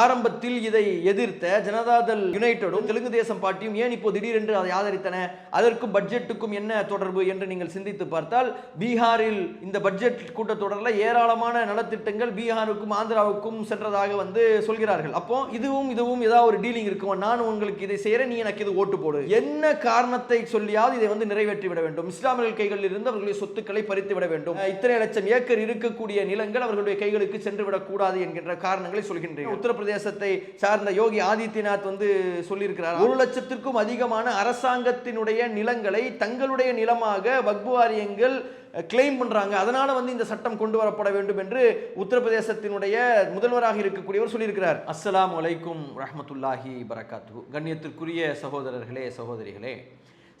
ஆரம்பத்தில் இதை எதிர்த்த ஜனதாதள் யுனைடெடும் தெலுங்கு தேசம் பார்ட்டியும் ஏன் இப்போ திடீரென்று அதை ஆதரித்தன? அதற்கும் பட்ஜெட்டுக்கும் என்ன தொடர்பு என்று நீங்கள் சிந்தித்து பார்த்தால் பீகாரில் இந்த பட்ஜெட் கூட்டத்தொடரில் ஏராளமான நலத்திட்டங்கள் பீகாருக்கும் ஆந்திராவுக்கும் சென்றதாக வந்து சொல்கிறார்கள். அப்போ இதுவும் இதுவும் ஏதாவது ஒரு டீலிங் இருக்கும்? நான் உங்களுக்கு இதை செய்கிறேன் நீ எனக்கு இது ஓட்டு போடு. என்ன காரணத்தை சொல்லியாவது இதை வந்து நிறைவேற்றி விட வேண்டும். இஸ்லாமியர்கள் கைகளில் இருந்து அவர்களுடைய சொத்துக்களை பறித்து விட வேண்டும். இத்தனை லட்சம் ஏக்கர் இருக்கக்கூடிய நிலங்கள் அவர்களுடைய கைகளுக்கு சென்று விடக்கூடாது என்கின்ற காரணங்களை சொல்கின்றேன். உத்தரப்பிரதேசத்தை சார்ந்த யோகி ஆதித்யநாத் வந்து சொல்லியிருக்கிறார். ஒரு லட்சத்திற்கும் அதிகமான அரசாங்கத்தினுடைய நிலங்களை தங்களுடைய நிலமாக வக்பு வாரியங்கள் கிளைம் பண்றாங்க. அதனால வந்து இந்த சட்டம் கொண்டு வரப்பட வேண்டும் என்று உத்தரப்பிரதேசத்தினுடைய முதல்வராக இருக்கக்கூடியவர் சொல்லியிருக்கிறார். அஸ்ஸலாமு அலைக்கும் ரஹ்மத்துல்லாஹி பரக்காத்து கண்ணியத்திற்குரிய சகோதரர்களே சகோதரிகளே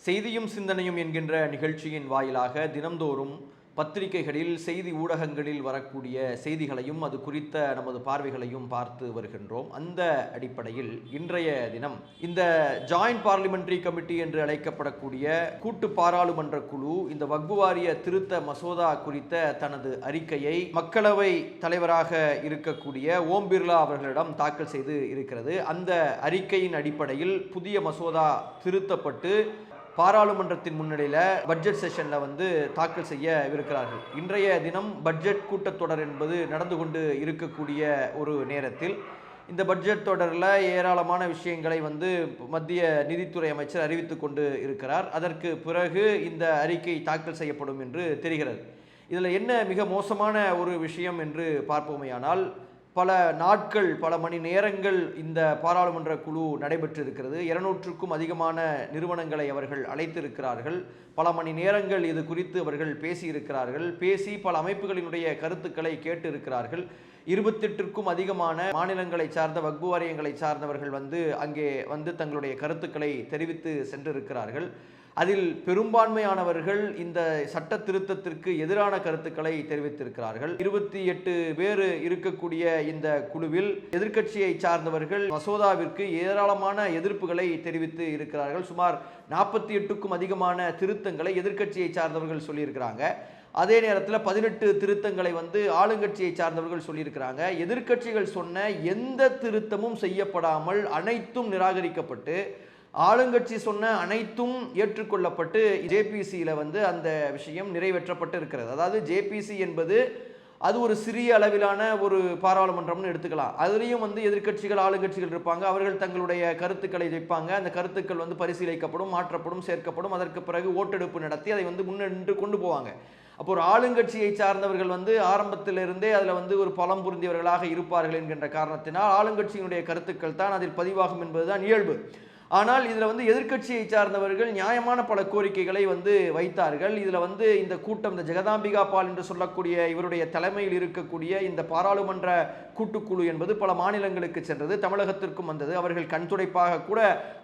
செய்தியும் சிந்தனையும் என்கின்ற நிகழ்ச்சியின் வாயிலாக தினம்தோறும் பத்திரிகைகளில் செய்தி ஊடகங்களில் வரக்கூடிய செய்திகளையும் அது குறித்த நமது பார்வைகளையும் பார்த்து வருகின்றோம். அந்த அடிப்படையில் இன்றைய தினம் இந்த ஜாயிண்ட் பார்லிமெண்ட்ரி கமிட்டி என்று அழைக்கப்படக்கூடிய கூட்டு பாராளுமன்ற குழு இந்த வக்பு வாரிய திருத்த மசோதா குறித்த தனது அறிக்கையை மக்களவை தலைவராக இருக்கக்கூடிய ஓம் பிர்லா அவர்களிடம் தாக்கல் செய்து இருக்கிறது. அந்த அறிக்கையின் அடிப்படையில் புதிய மசோதா திருத்தப்பட்டு பாராளுமன்றத்தின் முன்னிலையில் பட்ஜெட் செஷனில் வந்து தாக்கல் செய்ய இருக்கிறார்கள் இன்றைய தினம் பட்ஜெட் கூட்டத்தொடர் என்பது நடந்து கொண்டு இருக்கக்கூடிய ஒரு நேரத்தில் இந்த பட்ஜெட் தொடரில் ஏராளமான விஷயங்களை வந்து மத்திய நிதித்துறை அமைச்சர் அறிவித்து கொண்டு இருக்கிறார். அதற்கு பிறகு இந்த அறிக்கை தாக்கல் செய்யப்படும் என்று தெரிகிறது. இதில் என்ன மிக மோசமான ஒரு விஷயம் என்று பார்ப்போமேயானால் பல நாட்கள் பல மணி நேரங்கள் இந்த பாராளுமன்ற குழு நடைபெற்றிருக்கிறது. இருநூற்றுக்கும் அதிகமான நிறுவனங்களை அவர்கள் அழைத்திருக்கிறார்கள். பல மணி நேரங்கள் இது குறித்து அவர்கள் பேசியிருக்கிறார்கள். பேசி பல அமைப்புகளினுடைய கருத்துக்களை கேட்டு இருக்கிறார்கள் இருபத்தெட்டிற்கும் அதிகமான மாநிலங்களை சார்ந்த வக்பு வாரியங்களை சார்ந்தவர்கள் வந்து அங்கே வந்து தங்களுடைய கருத்துக்களை தெரிவித்து சென்றிருக்கிறார்கள். அதில் பெரும்பான்மையானவர்கள் இந்த சட்ட திருத்தத்திற்கு எதிரான கருத்துக்களை தெரிவித்திருக்கிறார்கள். இருபத்தி எட்டு பேர் இருக்கக்கூடிய இந்த குழுவில் எதிர்க்கட்சியை சார்ந்தவர்கள் மசோதாவிற்கு ஏராளமான எதிர்ப்புகளை தெரிவித்து இருக்கிறார்கள். சுமார் நாற்பத்தி எட்டுக்கும் அதிகமான திருத்தங்களை எதிர்க்கட்சியை சார்ந்தவர்கள் சொல்லியிருக்கிறாங்க. அதே நேரத்தில் பதினெட்டு திருத்தங்களை வந்து ஆளுங்கட்சியை சார்ந்தவர்கள் சொல்லியிருக்கிறாங்க. எதிர்க்கட்சிகள் சொன்ன எந்த திருத்தமும் செய்யப்படாமல் அனைத்தும் நிராகரிக்கப்பட்டு ஆளுங்கட்சி சொன்ன அனைத்தும் ஏற்றுக்கொள்ளப்பட்டு ஜேபிசியில் வந்து அந்த விஷயம் நிறைவேற்றப்பட்டு இருக்கிறது அதாவது ஜேபிசி என்பது அது ஒரு சிறிய அளவிலான ஒரு பாராளுமன்றம்னு எடுத்துக்கலாம். அதுலேயும் வந்து எதிர்க்கட்சிகள் ஆளுங்கட்சிகள் இருப்பாங்க. அவர்கள் தங்களுடைய கருத்துக்களை வைப்பாங்க. அந்த கருத்துக்கள் வந்து பரிசீலிக்கப்படும் மாற்றப்படும் சேர்க்கப்படும். அதற்கு பிறகு ஓட்டெடுப்பு நடத்தி அதை வந்து முன்னின்று கொண்டு போவாங்க. அப்போ ஒரு ஆளுங்கட்சியை சார்ந்தவர்கள் வந்து ஆரம்பத்திலிருந்தே அதில் வந்து ஒரு பலம் புரிந்தியவர்களாக இருப்பார்கள் என்கின்ற காரணத்தினால் ஆளுங்கட்சியினுடைய கருத்துக்கள் தான் அதில் பதிவாகும் என்பதுதான் இயல்பு. ஆனால் இதில் வந்து எதிர்க்கட்சியை சார்ந்தவர்கள் நியாயமான பல கோரிக்கைகளை வந்து வைத்தார்கள். இதில் வந்து இந்த கூட்டம் இந்த ஜெகதாம்பிகா பால் என்று சொல்லக்கூடிய இவருடைய தலைமையில் இருக்கக்கூடிய இந்த பாராளுமன்ற கூட்டுக்குழு என்பது பல மாநிலங்களுக்கு சென்றது தமிழகத்திற்கும் வந்தது. அவர்கள் கண்துடைப்பாக கூட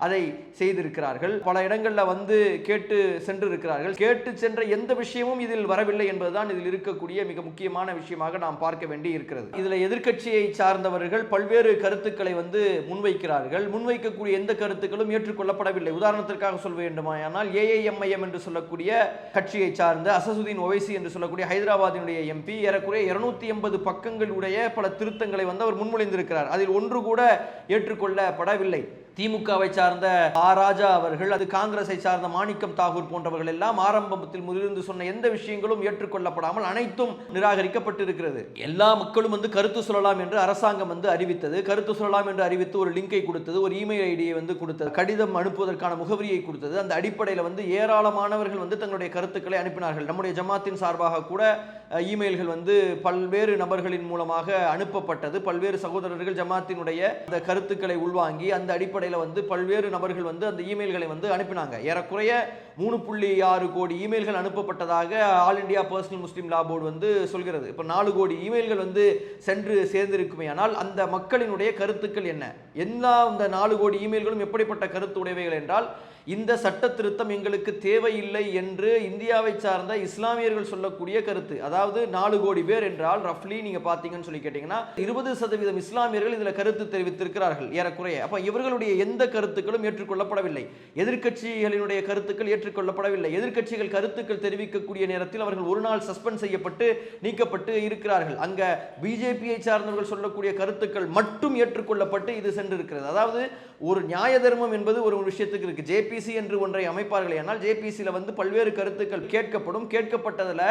அதை செய்திருக்கிறார்கள். பல இடங்களில் வந்து கேட்டு சென்றிருக்கிறார்கள். கேட்டு சென்ற எந்த விஷயமும் இதில் வரவில்லை என்பதுதான் இதில் இருக்கக்கூடிய மிக முக்கியமான விஷயமாக நாம் பார்க்க வேண்டி இருக்கிறது இதில் எதிர்க்கட்சியை சார்ந்தவர்கள் பல்வேறு கருத்துக்களை வந்து முன்வைக்கிறார்கள். முன்வைக்கக்கூடிய எந்த கருத்துக்களும் ஏற்றுக்கொள்ளப்படவில்லை. உதாரணத்திற்காக சொல்ல வேண்டுமானால் ஏஐஎம்ஐஎம் என்று சொல்லக்கூடிய கட்சியை சார்ந்த அசசுதீன் ஒவைசி என்று சொல்லக்கூடிய ஹைதராபாத்தினுடைய எம்பி ஏறக்குறைய இருநூத்தி எண்பது பக்கங்களுடைய பல திருத்தங்களை வந்து அவர் முன்மொழிந்திருக்கிறார். அதில் ஒன்று கூட ஏற்றுக்கொள்ளப்படவில்லை. திமுகவை சார்ந்த ஆ. ராஜா அவர்கள் அது காங்கிரஸை சார்ந்த மாணிக்கம் தாகூர் போன்றவர்கள் எல்லாம் ஆரம்பத்தில் முதிர்ந்து சொன்ன எந்த விஷயங்களும் ஏற்றுக்கொள்ளப்படாமல் அனைத்தும் நிராகரிக்கப்பட்டிருக்கிறது. எல்லா மக்களும் வந்து கருத்து சொல்லலாம் என்று அரசாங்கம் வந்து அறிவித்தது. கருத்து சொல்லலாம் என்று அறிவித்து ஒரு லிங்கை கொடுத்தது. ஒரு இமெயில் ஐடியை வந்து கொடுத்தது. கடிதம் அனுப்புவதற்கான முகவரியை கொடுத்தது. அந்த அடிப்படையில் வந்து ஏராளமானவர்கள் வந்து தங்களுடைய கருத்துக்களை அனுப்பினார்கள். நம்முடைய ஜமாத்தின் சார்பாக கூட இமெயில்கள் வந்து பல்வேறு நபர்களின் மூலமாக அனுப்பப்பட்டது. பல்வேறு சகோதரர்கள் ஜமாத்தினுடைய அந்த கருத்துக்களை உள்வாங்கி அந்த அடிப்படையில் வந்து பல்வேறு நபர்கள் வந்து அந்த இமெயில்களை வந்து அனுப்பினாங்க. ஏறக்குறைய மூணு புள்ளி ஆறு கோடி இமெயில்கள் அனுப்பப்பட்டதாக all India personal Muslim law board வந்து சொல்கிறது. இப்போ நாலு கோடி இமெயில்கள் வந்து சென்று சேர்ந்திருக்குமே ஆனால் அந்த மக்களினுடைய கருத்துக்கள் என்ன? எல்லா இந்த நாலு கோடி இமெயில்களும் எப்படிப்பட்ட கருத்து உடையவைகள் என்றால் இந்த சட்ட திருத்தம் எங்களுக்கு தேவையில்லை என்று இந்தியாவை சார்ந்த இஸ்லாமியர்கள் சொல்லக்கூடிய கருத்து. அதாவது நாலு கோடி பேர் என்றால் ரஃப்லி நீங்க பாத்தீங்கன்னு சொல்லி கேட்டீங்கன்னா இருபது சதவீதம் இஸ்லாமியர்கள் இதுல கருத்து தெரிவித்திருக்கிறார்கள் ஏறக்குறைய. அப்ப இவர்களுடைய எந்த கருத்துக்களும் ஏற்றுக்கொள்ளப்படவில்லை. எதிர்க்கட்சிகளினுடைய கருத்துக்கள் ஏற்றுக்கொள்ளப்படவில்லை. எதிர்க்கட்சிகள் கருத்துக்கள் தெரிவிக்கக்கூடிய நேரத்தில் அவர்கள் ஒரு நாள் சஸ்பெண்ட் செய்யப்பட்டு நீக்கப்பட்டு இருக்கிறார்கள். அங்க பிஜேபியை சார்ந்தவர்கள் சொல்லக்கூடிய கருத்துக்கள் மட்டும் ஏற்றுக்கொள்ளப்பட்டு இது சென்றிருக்கிறது. அதாவது ஒரு நியாய தர்மம் என்பது ஒரு விஷயத்துக்கு இருக்கு. ஜேபிசி என்று ஒன்றை அமைப்பார்கள் ஆனால் ஜேபிசியில் வந்து பல்வேறு கருத்துக்கள் கேட்கப்படும். கேட்கப்பட்டதில்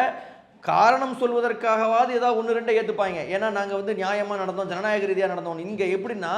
காரணம் சொல்வதற்காகவாது ஏதாவது ஒன்று ரெண்டை ஏற்றுப்பாங்க ஏன்னா நாங்கள் வந்து நியாயமாக நடந்தோம் ஜனநாயக ரீதியாக நடந்தோம். இங்கே எப்படின்னா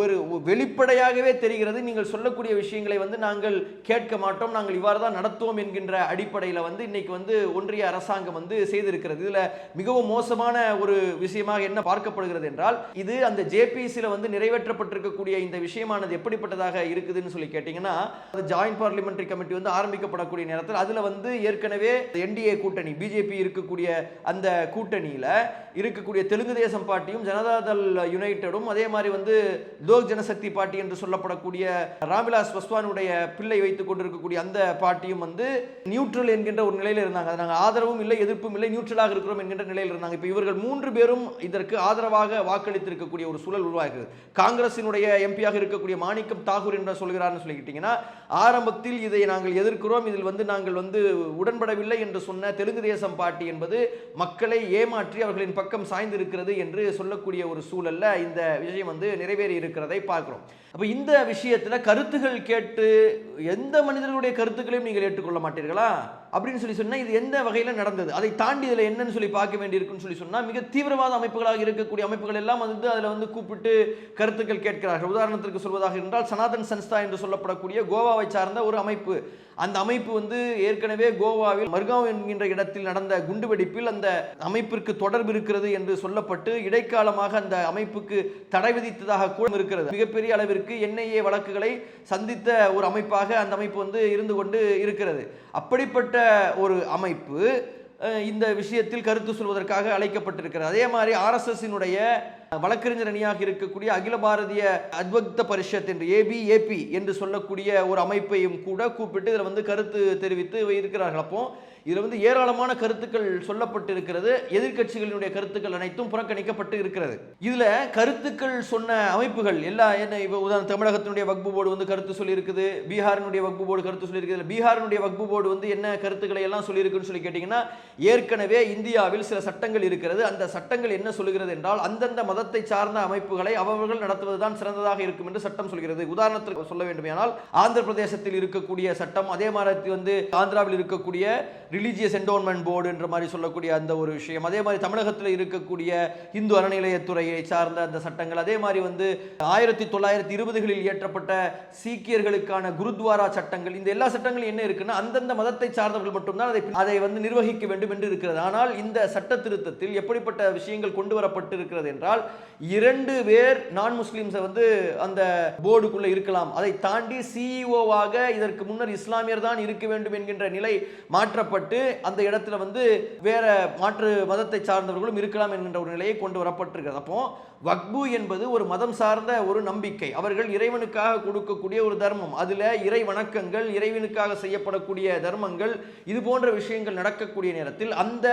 ஒரு வெளிப்படையாகவே தெரிகிறது. நீங்கள் சொல்லக்கூடிய விஷயங்களை வந்து நாங்கள் கேட்க மாட்டோம். நாங்கள் இவ்வாறு தான் நடத்துவோம் என்கின்ற அடிப்படையில் வந்து இன்னைக்கு வந்து ஒன்றிய அரசாங்கம் வந்து செய்திருக்கிறது. இதில் மிகவும் மோசமான ஒரு விஷயமாக என்ன பார்க்கப்படுகிறது என்றால் இது அந்த ஜேபிசியில் வந்து நிறைவேற்றப்பட்டிருக்கக்கூடிய இந்த விஷயமானது எப்படிப்பட்டதாக இருக்குதுன்னு சொல்லி கேட்டிங்கன்னா அந்த ஜாயிண்ட் பார்லிமெண்ட்ரி கமிட்டி வந்து ஆரம்பிக்கப்படக்கூடிய நேரத்தில் அதில் வந்து ஏற்கனவே என்டிஏ கூட்டணி பிஜேபி இருக்கக்கூடிய அந்த கூட்டணியில் இருக்கக்கூடிய தெலுங்கு தேசம் பார்ட்டியும் ஜனதாதள் யுனைடெடும் அதே மாதிரி வந்து லோக் ஜனசக்தி பார்ட்டி என்று சொல்லப்படக்கூடிய ராம்விலாஸ் பஸ்வானுடைய பிள்ளை வைத்துக் கொண்டிருக்கக்கூடிய அந்த பார்ட்டியும் வந்து நியூட்ரல் என்கின்ற ஒரு நிலையில் இருந்தாங்க. நாங்கள் ஆதரவும் இல்லை எதிர்ப்பும் இல்லை நியூட்ரலாக இருக்கிறோம் என்கின்ற நிலையில் இருந்தாங்க. இப்போ இவர்கள் மூன்று பேரும் இதற்கு ஆதரவாக வாக்களித்திருக்கக்கூடிய ஒரு சூழல் உருவாகிறது. காங்கிரசினுடைய எம்பியாக இருக்கக்கூடிய மாணிக்கம் தாகூர் என்று சொல்கிறார்னு சொல்லிக்கிட்டீங்கன்னா ஆரம்பத்தில் இதை நாங்கள் எதிர்க்கிறோம். இதில் வந்து நாங்கள் வந்து உடன்படவில்லை என்று சொன்ன தெலுங்கு தேசம் பார்ட்டி என்பது மக்களை ஏமாற்றி அவர்களின் பக்கம் சாய்ந்திருக்கிறது என்று சொல்லக்கூடிய ஒரு சூழல்ல இந்த விஷயம் வந்து நிறைவேறி இருக்கிறதை பார்க்குறோம். அப்போ இந்த விஷயத்துல கருத்துகள் கேட்டு எந்த மனிதர்களுடைய கருத்துக்களையும் நீங்கள் ஏற்றுக்கொள்ள மாட்டீர்களா? அப்படின்னு சொல்லி சொன்னால் இது எந்த வகையில் நடந்தது? அதை தாண்டி இதில் என்னன்னு சொல்லி பார்க்க வேண்டியிருக்குன்னு சொல்லி சொன்னால் மிக தீவிரவாத அமைப்புகளாக இருக்கக்கூடிய அமைப்புகள் எல்லாம் வந்து அதில் வந்து கூப்பிட்டு கருத்துக்கள் கேட்கிறார்கள். உதாரணத்திற்கு சொல்வதாக இருந்தால் சனாதன் சன்ஸ்தா என்று சொல்லப்படக்கூடிய கோவாவை சார்ந்த ஒரு அமைப்பு. அந்த அமைப்பு வந்து ஏற்கனவே கோவாவில் மர்காவ் என்கின்ற இடத்தில் நடந்த குண்டுவெடிப்பில் அந்த அமைப்பிற்கு தொடர்பு இருக்கிறது என்று சொல்லப்பட்டு இடைக்காலமாக அந்த அமைப்புக்கு தடை விதித்ததாக கூட இருக்கிறது. மிகப்பெரிய அளவிற்கு என்ஐஏ வழக்குகளை சந்தித்த ஒரு அமைப்பாக அந்த அமைப்பு வந்து இருந்து கொண்டு இருக்கிறது. அப்படிப்பட்ட ஒரு அமைப்பு இந்த விஷயத்தில் கருத்து சொல்வதற்காக அழைக்கப்பட்டிருக்கிறது. அதே மாதிரி ஆர்எஸ்எஸ்ஸினுடைய வழக்கறிஞர் அணியாக இருக்கக்கூடிய அகில பாரதிய அத்வக்த பரிஷத் என்று ஏபி ஏபி என்று சொல்லக்கூடிய ஒரு அமைப்பையும் கூட கூப்பிட்டு இதில் வந்து கருத்து தெரிவித்து இருக்கிறார்கள். அப்போ இதில் வந்து ஏராளமான கருத்துக்கள் சொல்லப்பட்டிருக்கிறது. எதிர்க்கட்சிகளினுடைய கருத்துக்கள் அனைத்தும் புறக்கணிக்கப்பட்டு இருக்கிறது. இதில் கருத்துக்கள் சொன்ன அமைப்புகள் எல்லா என்ன இப்போ உதாரணம் தமிழகத்தினுடைய வக்பு போர்டு வந்து கருத்து சொல்லியிருக்குது. பீகாரினுடைய வக்பு போர்டு கருத்து சொல்லியிருக்குது. இதுல பீகாரினுடைய வக்பு போர்டு வந்து என்ன கருத்துக்களை எல்லாம் சொல்லியிருக்குன்னு சொல்லி கேட்டிங்கன்னா ஏற்கனவே இந்தியாவில் சில சட்டங்கள் இருக்கிறது. அந்த சட்டங்கள் என்ன சொல்லுகிறது என்றால் அந்தந்த மதத்தை சார்ந்த அமைப்புகளை அவர்கள் நடத்துவதுதான் சிறந்ததாக இருக்கும் என்று சட்டம் சொல்கிறது. உதாரணத்திற்கு சொல்ல வேண்டுமானால் ஆந்திர பிரதேசத்தில் இருக்கக்கூடிய சட்டம் அதே மாதிரி வந்து ஆந்திராவில் இருக்கக்கூடிய ரிலீஜியஸ் என்டோன்மெண்ட் போர்டு என்ற மாதிரி சொல்லக்கூடிய அந்த ஒரு விஷயம். அதே மாதிரி தமிழகத்தில் இருக்கக்கூடிய இந்து அறநிலையத்துறையை சார்ந்த அந்த சட்டங்கள். அதே மாதிரி வந்து ஆயிரத்தி தொள்ளாயிரத்தி இருபதுகளில் இயற்றப்பட்ட சீக்கியர்களுக்கான குருத்வாரா சட்டங்கள். இந்த எல்லா சட்டங்களும் என்ன இருக்குன்னா அந்தந்த மதத்தை சார்ந்தவர்கள் மட்டும்தான் அதை அதை வந்து நிர்வகிக்க வேண்டும் என்று இருக்கிறது. ஆனால் இந்த சட்ட திருத்தத்தில் எப்படிப்பட்ட விஷயங்கள் கொண்டு வரப்பட்டு இருக்கிறது என்றால் இரண்டு பேர் நான் முஸ்லிம்ஸை வந்து அந்த போர்டுக்குள்ள இருக்கலாம். அதை தாண்டி சிஇஓவாக இதற்கு முன்னர் இஸ்லாமியர் தான் இருக்க வேண்டும் என்கின்ற நிலை மாற்றப்பட்டு அந்த இடத்துல வந்து வேற மாற்று மதத்தை சார்ந்தவர்களும் இருக்கலாம் என்கின்ற ஒரு நிலையை கொண்டு வரப்பட்டிருக்கிறது. அப்போ வக்பு என்பது ஒரு மதம் சார்ந்த ஒரு நம்பிக்கை. அவர்கள் இறைவனுக்காக கொடுக்கக்கூடிய ஒரு தர்மம். அதுல இறை வணக்கங்கள் இறைவனுக்காக செய்யப்படக்கூடிய தர்மங்கள் இது போன்ற விஷயங்கள் நடக்கக்கூடிய நேரத்தில் அந்த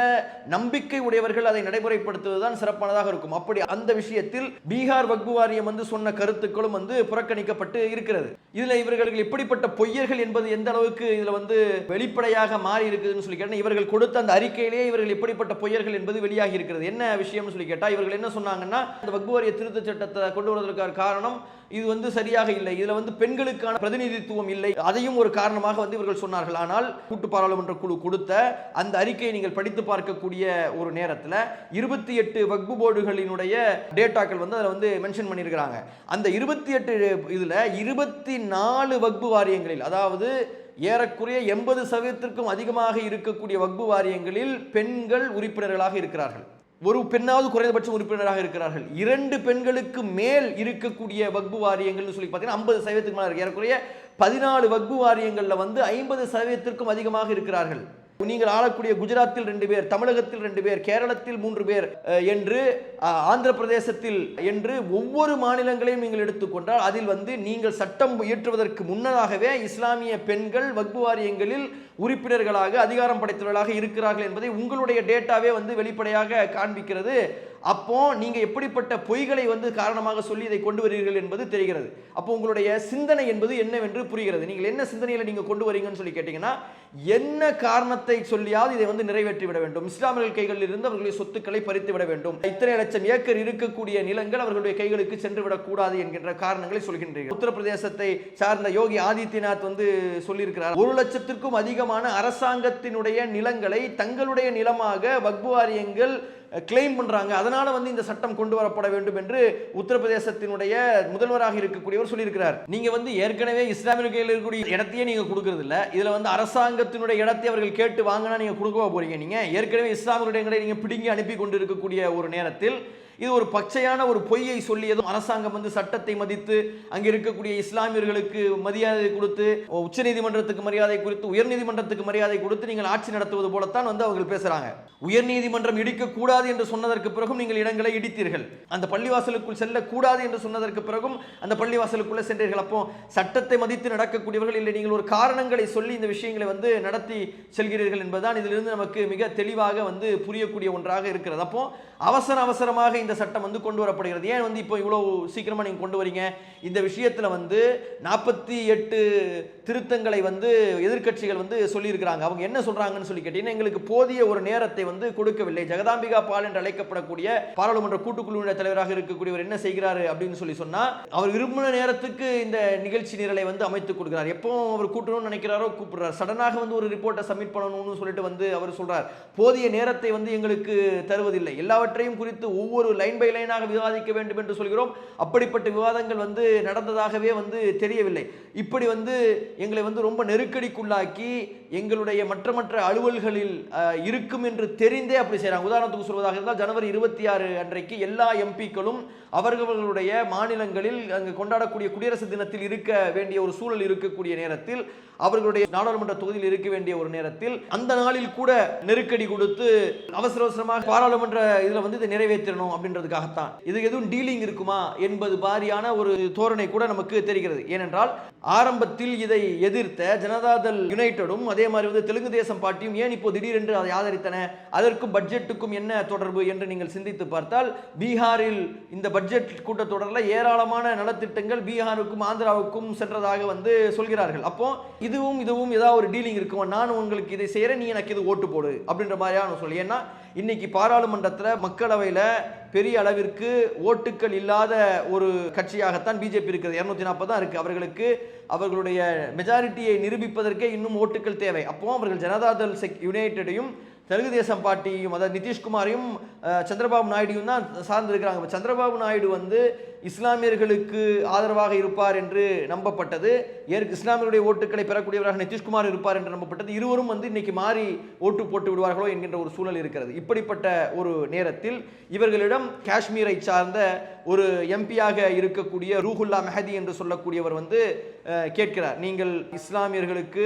நம்பிக்கை உடையவர்கள் அதை நடைமுறைப்படுத்துவதுதான் சிறப்பானதாக இருக்கும். அப்படி அந்த விஷயத்தில் பீகார் வக்பு வாரியம் வந்து சொன்ன கருத்துக்களும் வந்து புறக்கணிக்கப்பட்டு இருக்கிறது. இதுல இவர்கள் எப்படிப்பட்ட பொய்யர்கள் என்பது எந்த அளவுக்கு இதுல வந்து வெளிப்படையாக மாறி இருக்குதுன்னு சொல்லி கேட்டால் இவர்கள் கொடுத்த அந்த அறிக்கையிலேயே இவர்கள் எப்படிப்பட்ட பொய்யர்கள் என்பது வெளியாகி இருக்கிறது. என்ன விஷயம்னு சொல்லி கேட்டால் இவர்கள் என்ன சொன்னாங்கன்னா இந்த வக்பு வாரிய திருத்த சட்டத்தை கொண்டு வருவதற்கான காரணம் இது வந்து சரியாக இல்லை. இதுல வந்து பெண்களுக்கான பிரதிநிதித்துவம் இல்லை. அதையும் ஒரு காரணமாக வந்து இவர்கள் சொன்னார்கள். ஆனால் கூட்டு பாராளுமன்ற குழு கொடுத்த அந்த அறிக்கையை நீங்கள் படித்து பார்க்கக்கூடிய ஒரு நேரத்தில் இருபத்தி எட்டு வக்பு போர்டுகளினுடைய டேட்டாக்கள் வந்து அதில் வந்து மென்ஷன் பண்ணியிருக்கிறாங்க. அந்த இருபத்தி எட்டு இதில் இருபத்தி நாலு வக்பு வாரியங்களில் அதாவது ஏறக்குறைய எண்பது சதவீதத்திற்கும் அதிகமாக இருக்கக்கூடிய வக்பு வாரியங்களில் பெண்கள் உறுப்பினர்களாக இருக்கிறார்கள். ஒரு பெண்ணாவது குறைந்தபட்ச உறுப்பினராக இருக்கிறார்கள். இரண்டு பெண்களுக்கு மேல் இருக்கக்கூடிய வக்பு வாரியங்கள்னு சொல்லி பார்த்தீங்கன்னா ஐம்பது சதவீதத்துக்கு மேலே இருக்கு. ஏறக்குறைய பதினாலு வக்பு வாரியங்களில் வந்து ஐம்பது சதவீதத்திற்கும் அதிகமாக இருக்கிறார்கள். நீங்கள் ஆளக்கூடிய குஜராத்தில் ரெண்டு பேர் தமிழகத்தில் ரெண்டு பேர் கேரளத்தில் மூன்று பேர் என்று ஆந்திர பிரதேசத்தில் என்று ஒவ்வொரு மாநிலங்களையும் நீங்கள் எடுத்துக்கொண்டால் அதில் வந்து நீங்கள் சட்டம் இயற்றுவதற்கு முன்னதாகவே இஸ்லாமிய பெண்கள் வக்பு வாரியங்களில் உறுப்பினர்களாக அதிகாரம் படைத்தவர்களாக இருக்கிறார்கள் என்பதை உங்களுடைய டேட்டாவே வந்து வெளிப்படையாக காண்பிக்கிறது. அப்போ நீங்க எப்படிப்பட்ட பொய்களை வந்து காரணமாக சொல்லி இதை கொண்டு வருகிறீர்கள் என்பது தெரிகிறது. அப்போ உங்களுடைய சிந்தனை என்பது என்னவென்று புரிகிறது. நீங்கள் என்ன சிந்தனையில நீங்க கொண்டு வரீங்கன்னு சொல்லி கேட்டீங்கன்னா என்ன காரணத்தை சொல்லியாவது இதை வந்து நிறைவேற்றி விட வேண்டும். இஸ்லாமியர்கள் கைகளில் இருந்து அவர்களுடைய சொத்துக்களை பறித்து விட வேண்டும். இத்தனை லட்சம் ஏக்கர் இருக்கக்கூடிய நிலங்கள் அவர்களுடைய கைகளுக்கு சென்று விடக்கூடாது என்கின்ற காரணங்களை சொல்கின்றீர்கள். உத்தரப்பிரதேசத்தை சார்ந்த யோகி ஆதித்யநாத் வந்து சொல்லியிருக்கிறார் ஒரு லட்சத்திற்கும் அதிகமான அரசாங்கத்தினுடைய நிலங்களை தங்களுடைய நிலமாக வக்பு வாரியங்கள் கிளைம் பண்ணுறாங்க அதனால் வந்து இந்த சட்டம் கொண்டு வரப்பட வேண்டும் என்று உத்தரப்பிரதேசத்தினுடைய முதல்வராக இருக்கக்கூடியவர் சொல்லியிருக்கிறார். நீங்கள் வந்து ஏற்கனவே இஸ்லாமிய கையில் இருக்கக்கூடிய இடத்தையே நீங்கள் கொடுக்குறது இல்லை இதில் வந்து அரசாங்கத்தினுடைய இடத்தை அவர்கள் கேட்டு வாங்கினா நீங்கள் கொடுக்கவா போகிறீங்க நீங்கள் ஏற்கனவே இஸ்லாமியருடைய இடங்களை பிடுங்கி அனுப்பி கொண்டு இருக்கக்கூடிய ஒரு நேரத்தில் இது ஒரு பச்சையான ஒரு பொய்யை சொல்லியதும் அரசாங்கம் வந்து சட்டத்தை மதித்து அங்கே இருக்கக்கூடிய இஸ்லாமியர்களுக்கு மரியாதை கொடுத்து உச்சநீதிமன்றத்துக்கு மரியாதை கொடுத்து உயர்நீதிமன்றத்துக்கு மரியாதை கொடுத்து நீங்கள் ஆட்சி நடத்துவது போலத்தான் வந்து அவர்கள் பேசுறாங்க. உயர்நீதிமன்றம் இடிக்கக்கூடாது என்று சொன்னதற்கு பிறகும் நீங்கள் இடங்களை இடித்தீர்கள். அந்த பள்ளிவாசலுக்குள் செல்லக்கூடாது என்று சொன்னதற்கு பிறகும் அந்த பள்ளிவாசலுக்குள்ளே சென்றீர்கள். அப்போ சட்டத்தை மதித்து நடக்கக்கூடியவர்கள் இல்லை நீங்கள் ஒரு காரணங்களை சொல்லி இந்த விஷயங்களை வந்து நடத்தி செல்கிறீர்கள் என்பதுதான் இதிலிருந்து நமக்கு மிக தெளிவாக வந்து புரியக்கூடிய ஒன்றாக இருக்கிறது. அப்போ அவசர அவசரமாக இந்த சட்டம் வந்து கொண்டு வரப்படுகிறது. ஏன் வந்து இப்போ இவ்வளோ சீக்கிரமாக நீங்கள் கொண்டு வரீங்க? இந்த விஷயத்தில் வந்து நாற்பத்தி எட்டு திருத்தங்களை வந்து எதிர்க்கட்சிகள் வந்து சொல்லியிருக்கிறாங்க. அவங்க என்ன சொல்கிறாங்கன்னு சொல்லி கேட்டீங்கன்னா எங்களுக்கு போதிய ஒரு நேரத்தை வந்து கொடுக்கவில்லை. ஜெகதாம்பிகா பால் என்று அழைக்கப்படக்கூடிய பாராளுமன்ற கூட்டுக்குழுவினர் தலைவராக இருக்கக்கூடியவர் என்ன செய்கிறாரு அப்படின்னு சொல்லி சொன்னால் அவர் விரும்பின நேரத்துக்கு இந்த நிகழ்ச்சி நிரலை வந்து அமைத்து கொடுக்கிறார். எப்போ அவர் கூட்டணும்னு நினைக்கிறாரோ கூப்பிடுறார். சடனாக வந்து ஒரு ரிப்போர்ட்டை சப்மிட் பண்ணணும்னு சொல்லிட்டு வந்து அவர் சொல்கிறார் போதிய நேரத்தை வந்து எங்களுக்கு தருவதில்லை. எல்லாவற்றையும் குறித்து ஒவ்வொரு லைன் பை லைனாக விவாதிக்க வேண்டும் என்று சொல்கிறோம். அப்படிப்பட்ட விவாதங்கள் வந்து நடந்ததாகவே வந்து தெரியவில்லை. இப்படி வந்து எங்களை வந்து ரொம்ப நெருக்கடிக்குள்ளாக்கி எங்களுடைய மற்ற மற்ற அலுவல்களில் இருக்கும் என்று தெரிந்தே அப்படி செய்கிறாங்க உதாரணத்துக்கு சொல்வதாக இருந்தால் ஜனவரி இருபத்தி ஆறு அன்றைக்கு எல்லா எம்பிக்களும் அவர்களுடைய மாநிலங்களில் அங்கு கொண்டாடக்கூடிய குடியரசு தினத்தில் இருக்க வேண்டிய ஒரு சூழல் இருக்கக்கூடிய நேரத்தில் அவர்களுடைய நாடாளுமன்ற தொகுதியில் இருக்க வேண்டிய ஒரு நேரத்தில் அந்த நாளில் கூட நெருக்கடி கொடுத்து அவசர அவசரமாக பாராளுமன்ற இதுல வந்து இதை நிறைவேற்றணும் அப்படின்றதுக்காகத்தான். இது எதுவும் டீலிங் இருக்குமா என்பது மாதிரியான ஒரு தோரணை கூட நமக்கு தெரிகிறது. ஏனென்றால் ஆரம்பத்தில் இதை எதிர்த்த ஜனதாதள் யுனைடெடும் அதே மாதிரி வந்து தெலுங்கு தேசம் பாட்டியும் ஏன் இப்போ திடீரென்று அதை ஆதரித்தன? அதற்கும் பட்ஜெட்டுக்கும் என்ன தொடர்பு என்று நீங்கள் சிந்தித்து பார்த்தால் பீகாரில் இந்த பட்ஜெட் கூட்டத்தொடரில் ஏராளமான நலத்திட்டங்கள் பீகாருக்கும் ஆந்திராவுக்கும் சென்றதாக வந்து சொல்கிறார்கள். அப்போ இதுவும் இதுவும் ஏதாவது ஒரு டீலிங் இருக்குமா? நான் உங்களுக்கு இதை செய்கிறேன் நீ எனக்கு இது ஓட்டு போடு அப்படின்ற மாதிரியான சொல்லி ஏன்னா இன்னைக்கு பாராளுமன்றத்தில் மக்களவையில் பெரிய அளவிற்கு ஓட்டுக்கள் இல்லாத ஒரு கட்சியாகத்தான் பிஜேபி இருக்கிறது. இரநூத்தி நாற்பது தான் இருக்கு. அவர்களுக்கு அவர்களுடைய மெஜாரிட்டியை நிரூபிப்பதற்கே இன்னும் ஓட்டுக்கள் தேவை. அப்போ அவர்கள் ஜனதாதள் செக் யுனைடெடையும் தெலுங்கு தேசம் பார்ட்டியும் அதாவது நிதிஷ்குமாரையும் சந்திரபாபு நாயுடுவும் தான் சார்ந்திருக்கிறாங்க. இப்ப சந்திரபாபு நாயுடு வந்து இஸ்லாமியர்களுக்கு ஆதரவாக இருப்பார் என்று நம்பப்பட்டது. ஏற்கு இஸ்லாமியருடைய ஓட்டுக்களை பெறக்கூடியவராக நிதிஷ்குமார் இருப்பார் என்று நம்பப்பட்டது. இருவரும் வந்து இன்னைக்கு மாறி ஓட்டு போட்டு விடுவார்களோ என்கின்ற ஒரு சூழல் இருக்கிறது. இப்படிப்பட்ட ஒரு நேரத்தில் இவர்களிடம் காஷ்மீரை சார்ந்த ஒரு எம்பியாக இருக்கக்கூடிய ரூஹுல்லா மெஹதி என்று சொல்லக்கூடியவர் வந்து கேட்கிறார். நீங்கள் இஸ்லாமியர்களுக்கு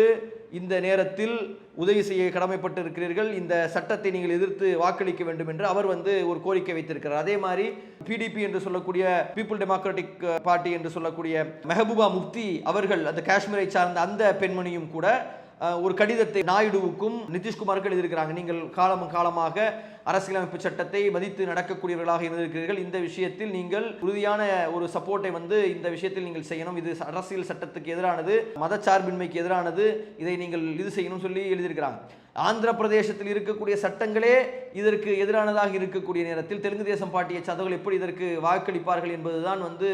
இந்த நேரத்தில் உதவி செய்ய கடமைப்பட்டு இருக்கிறீர்கள் இந்த சட்டத்தை நீங்கள் எதிர்த்து வாக்களிக்க வேண்டும் என்று அவர் வந்து ஒரு கோரிக்கை வைத்திருக்கிறார். அதே மாதிரி பிடிபி என்று சொல்லக்கூடிய பீப்புள் டெமோக்ராட்டிக் பார்ட்டி என்று சொல்லக்கூடிய மெஹபூபா முஃப்தி அவர்கள் அந்த காஷ்மீரை சார்ந்த அந்த பெண்மணியும் கூட ஒரு கடிதத்தை நாயுடுவுக்கும் நிதிஷ்குமாருக்கு எழுதியிருக்கிறாங்க. நீங்கள் காலம் காலமாக அரசியலமைப்பு சட்டத்தை மதித்து நடக்கக்கூடியவர்களாக இருந்திருக்கிறீர்கள். இந்த விஷயத்தில் நீங்கள் உறுதியான ஒரு சப்போர்ட்டை வந்து இந்த விஷயத்தில் நீங்கள் செய்யணும். இது அரசியல் சட்டத்துக்கு எதிரானது மதச்சார்பின்மைக்கு எதிரானது. இதை நீங்கள் இது செய்யணும் சொல்லி எழுதியிருக்கிறாங்க. ஆந்திர பிரதேசத்தில் இருக்கக்கூடிய சட்டங்களே இதற்கு எதிரானதாக இருக்கக்கூடிய நேரத்தில் தெலுங்கு தேசம் பாட்டிய சார்ந்தவர்கள் எப்படி இதற்கு வாக்களிப்பார்கள் என்பதுதான் வந்து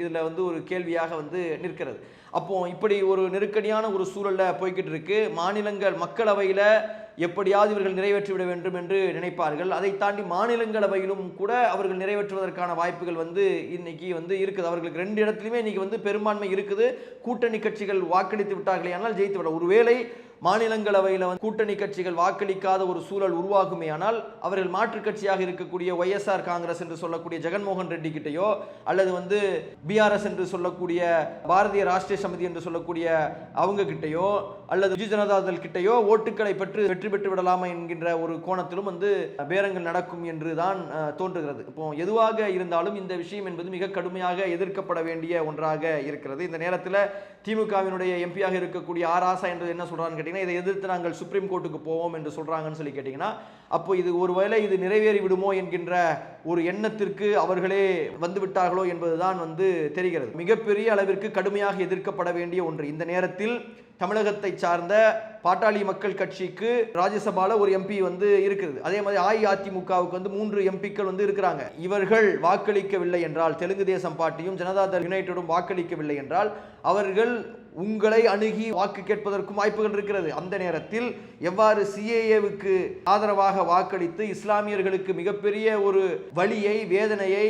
இதில் வந்து ஒரு கேள்வியாக வந்து நிற்கிறது. அப்போ இப்படி ஒரு நெருக்கடியான ஒரு சூழலில் போய்கிட்டு இருக்கு. மாநிலங்கள் மக்களவையில் எப்படியாவது இவர்கள் நிறைவேற்றி விட வேண்டும் என்று நினைப்பார்கள். அதை தாண்டி மாநிலங்களவையிலும் கூட அவர்கள் நிறைவேற்றுவதற்கான வாய்ப்புகள் வந்து இன்னைக்கு வந்து இருக்குது. அவர்களுக்கு ரெண்டு இடத்துலையுமே இன்னைக்கு வந்து பெரும்பான்மை இருக்குது. கூட்டணி கட்சிகள் வாக்களித்து விட்டார்களே ஆனால் ஜெயித்து விட ஒருவேளை மாநிலங்களவையில் வந்து கூட்டணி கட்சிகள் வாக்களிக்காத ஒரு சூழல் உருவாகுமே ஆனால் அவர்கள் மாற்றுக் கட்சியாக இருக்கக்கூடிய ஒய்எஸ்ஆர் காங்கிரஸ் என்று சொல்லக்கூடிய ஜெகன்மோகன் ரெட்டி கிட்டேயோ அல்லது வந்து பிஆர்எஸ் என்று சொல்லக்கூடிய பாரதிய ராஷ்டிரிய சமிதி என்று சொல்லக்கூடிய அவங்க கிட்டேயோ அல்லது பிஜு ஜனதாதள் கிட்டையோ ஓட்டுக்களை பெற்று வெற்றி பெற்று விடலாமா என்கின்ற ஒரு கோணத்திலும் வந்து பேரங்கள் நடக்கும் என்று தான் தோன்றுகிறது. இப்போ எதுவாக இருந்தாலும் இந்த விஷயம் என்பது மிக கடுமையாக எதிர்க்கப்பட வேண்டிய ஒன்றாக இருக்கிறது. இந்த நேரத்தில் திமுகவினுடைய எம்பியாக இருக்கக்கூடிய ஆர் ஆசா என்று என்ன சொல்கிறான்னு கேட்டிங்கன்னா இதை எதிர்த்து நாங்கள் சுப்ரீம் கோர்ட்டுக்கு போவோம் என்று சொல்கிறாங்கன்னு சொல்லி கேட்டிங்கன்னா அப்போ இது ஒருவேளை இது நிறைவேறி விடுமோ என்கின்ற ஒரு எண்ணத்திற்கு அவர்களே வந்து விட்டார்களோ என்பதுதான் வந்து தெரிகிறது. மிகப்பெரிய அளவிற்கு கடுமையாக எதிர்க்கப்பட வேண்டிய ஒன்று. இந்த நேரத்தில் தமிழகத்தை சார்ந்த பாட்டாளி மக்கள் கட்சிக்கு ராஜ்யசபாவில் ஒரு எம்பி வந்து இருக்கிறது. அதே மாதிரி அஇஅதிமுகவுக்கு வந்து மூன்று எம்பிக்கள் வந்து இருக்கிறாங்க. இவர்கள் வாக்களிக்கவில்லை என்றால் தெலுங்கு தேசம் பார்ட்டியும் ஜனதாதள் யுனைடெடும் வாக்களிக்கவில்லை என்றால் அவர்கள் உங்களை அணுகி வாக்கு கேட்பதற்கும் வாய்ப்புகள் இருக்கிறது. அந்த நேரத்தில் எவ்வாறு சிஏஏவுக்கு ஆதரவாக வாக்களித்து இஸ்லாமியர்களுக்கு மிகப்பெரிய ஒரு வழியை வேதனையை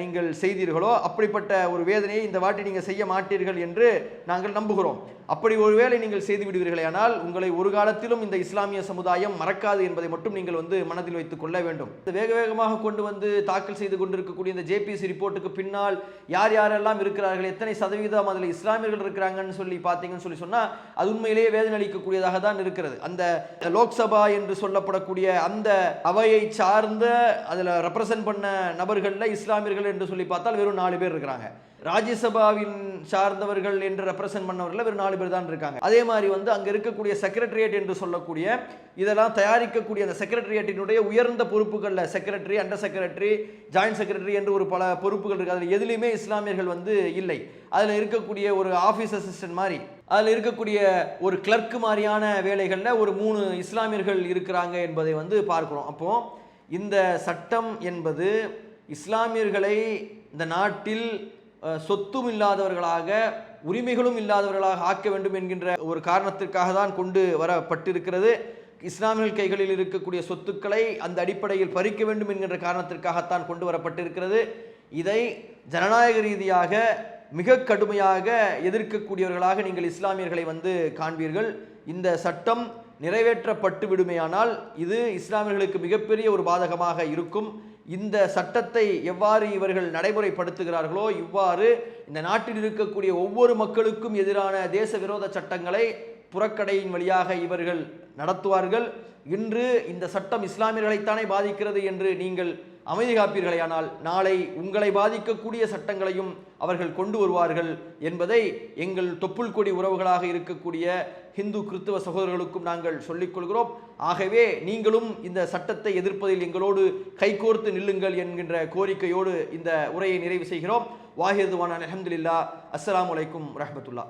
நீங்கள் செய்தீர்களோ அப்படிப்பட்ட ஒரு வேதனையை இந்த வாட்டி நீங்கள் செய்ய மாட்டீர்கள் என்று நாங்கள் நம்புகிறோம். அப்படி ஒருவேளை நீங்கள் செய்து விடுவீர்களேயானால் உங்களை ஒரு காலத்திலும் இந்த இஸ்லாமிய சமுதாயம் மறக்காது என்பதை மட்டும் நீங்கள் வந்து மனதில் வைத்துக் கொள்ள வேண்டும். இந்த வேக வேகமாக கொண்டு வந்து தாக்கல் செய்து கொண்டிருக்கக்கூடிய இந்த ஜேபிசி ரிப்போர்ட்டுக்கு பின்னால் யார் யாரெல்லாம் இருக்கிறார்கள் எத்தனை சதவீதம் அதில் இஸ்லாமியர்கள் இருக்கிறாங்கன்னு சொல்லி பார்த்தீங்கன்னு சொல்லி சொன்னா அது உண்மையிலேயே வேதனை அளிக்கக்கூடியதாக தான் இருக்கிறது. அந்த லோக்சபா என்று சொல்லப்படக்கூடிய அந்த அவையை சார்ந்த அதில் ரெப்ரசன்ட் பண்ண நபர்களில் இஸ்லாமியர்கள் என்று சொல்லி பார்த்தால் வெறும் நாலு பேர் இருக்கிறாங்க. ராஜ்யசபாவின் சார்ந்தவர்கள் என்று ரெப்ரசன்ட் பண்ணவர்கள் வெறும் நாலு பேர் தான் இருக்காங்க. அதே மாதிரி வந்து அங்கே இருக்கக்கூடிய செக்ரட்டரியேட் என்று சொல்லக்கூடிய இதெல்லாம் தயாரிக்கக்கூடிய அந்த செக்ரட்டரியேட்டினுடைய உயர்ந்த பொறுப்புகளில் secretary under secretary joint secretary என்று ஒரு பல பொறுப்புகள் இருக்குது அதில் எதுலேயுமே இஸ்லாமியர்கள் வந்து இல்லை. அதில் இருக்கக்கூடிய ஒரு ஆஃபீஸ் அசிஸ்டன்ட் மாதிரி அதில் இருக்கக்கூடிய ஒரு கிளர்க்கு மாதிரியான வேலைகளில் ஒரு மூணு இஸ்லாமியர்கள் இருக்கிறாங்க என்பதை வந்து பார்க்குறோம். அப்போது இந்த சட்டம் என்பது இஸ்லாமியர்களை இந்த நாட்டில் சொத்தும் இல்லாதவர்களாக உரிமைகளும் இல்லாதவர்களாக ஆக்க வேண்டும் என்கின்ற ஒரு காரணத்திற்காக தான் கொண்டு வரப்பட்டிருக்கிறது. இஸ்லாமியர்கள் கைகளில் இருக்கக்கூடிய சொத்துக்களை அந்த அடிப்படையில் பறிக்க வேண்டும் என்கின்ற காரணத்திற்காகத்தான் கொண்டு வரப்பட்டிருக்கிறது. இதை ஜனநாயக ரீதியாக மிக கடுமையாக எதிர்க்கக்கூடியவர்களாக நீங்கள் இஸ்லாமியர்களை வந்து காண்பீர்கள். இந்த சட்டம் நிறைவேற்றப்பட்டு விடுமையானால் இது இஸ்லாமியர்களுக்கு மிகப்பெரிய ஒரு பாதகமாக இருக்கும். இந்த சட்டத்தை எவ்வாறு இவர்கள் நடைமுறைப்படுத்துகிறார்களோ இவ்வாறு இந்த நாட்டில் இருக்கக்கூடிய ஒவ்வொரு மக்களுக்கும் எதிரான தேச விரோத சட்டங்களை புறக்கடையின் வழியாக இவர்கள் நடத்துவார்கள். இன்று இந்த சட்டம் இஸ்லாமியர்களைத்தானே பாதிக்கிறது என்று நீங்கள் அமைதி காப்பீர்களேயானால் நாளை உங்களை பாதிக்கக்கூடிய சட்டங்களையும் அவர்கள் கொண்டு வருவார்கள் என்பதை எங்கள் தொப்புள் கொடி உறவுகளாக இருக்கக்கூடிய ஹிந்து கிறிஸ்துவ சகோதரர்களுக்கும் நாங்கள் சொல்லிக்கொள்கிறோம் ஆகவே நீங்களும் இந்த சட்டத்தை எதிர்ப்பதில் எங்களோடு கைகோர்த்து நில்லுங்கள் என்கின்ற கோரிக்கையோடு இந்த உரையை நிறைவு செய்கிறோம். வாஹிதுவான அலமதுல்லா அஸ்லாம் வலைக்கும் ரஹமத்துல்லா